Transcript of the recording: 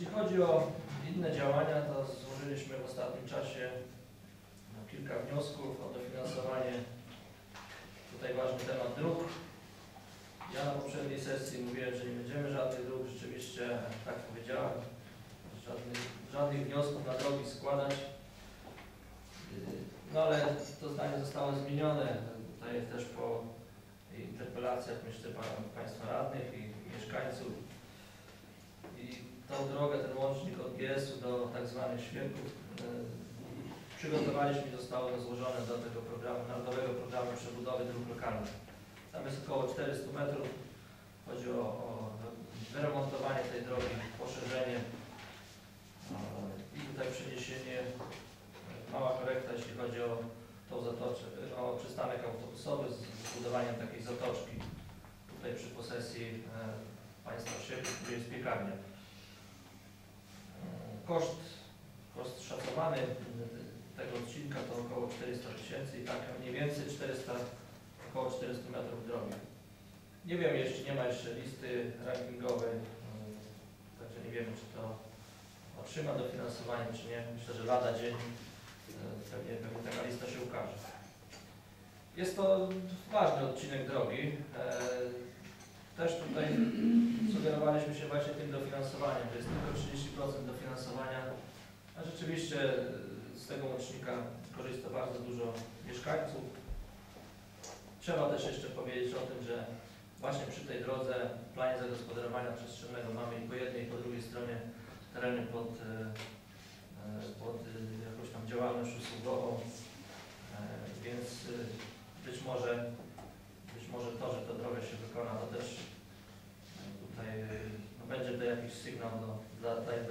Jeśli chodzi o inne działania, to złożyliśmy w ostatnim czasie kilka wniosków o dofinansowanie. Tutaj ważny temat dróg. Ja na poprzedniej sesji mówiłem, że nie będziemy żadnych dróg. Rzeczywiście tak powiedziałem. Żadnych, żadnych wniosków na drogi składać. Yy, No ale to zdanie zostało zmienione. Tutaj też po interpelacjach myślę pa- Państwa radnych i mieszkańców. Tą drogę, ten łącznik od GS-u do tak zwanych świerków yy, przygotowaliśmy i zostało złożone do tego programu, Narodowego Programu Przebudowy Dróg Lokalnych. Tam jest około 400 metrów. Chodzi o, o wyremontowanie tej drogi, poszerzenie yy, i tutaj przeniesienie, yy, mała korekta, jeśli chodzi o tą zatoczkę, o przystanek autobusowy z zbudowaniem takiej zatoczki tutaj przy posesji e, państwa Sierpów, gdzie jest piekarnia. Koszt, koszt szacowany e, tego odcinka to około 400 tysięcy i tak mniej więcej 400, około 400 metrów drogi. Nie wiem jeszcze, nie ma jeszcze listy rankingowej, e, także nie wiemy czy to otrzyma dofinansowanie czy nie. Myślę, że lada dzień e, pewnie, pewnie taka lista się ukaże. Jest to ważny odcinek drogi. E, Też tutaj sugerowaliśmy się właśnie tym dofinansowaniem, że jest tylko 30% dofinansowania, a rzeczywiście z tego łącznika korzysta bardzo dużo mieszkańców. Trzeba też jeszcze powiedzieć o tym, że właśnie przy tej drodze w planie zagospodarowania przestrzennego mamy po jednej i po drugiej stronie tereny pod, e, e, pod e, jakąś tam działalność usługową, więc być może, być może to, że ta droga się wykona, to też jakiś sygnał do, dla, dla.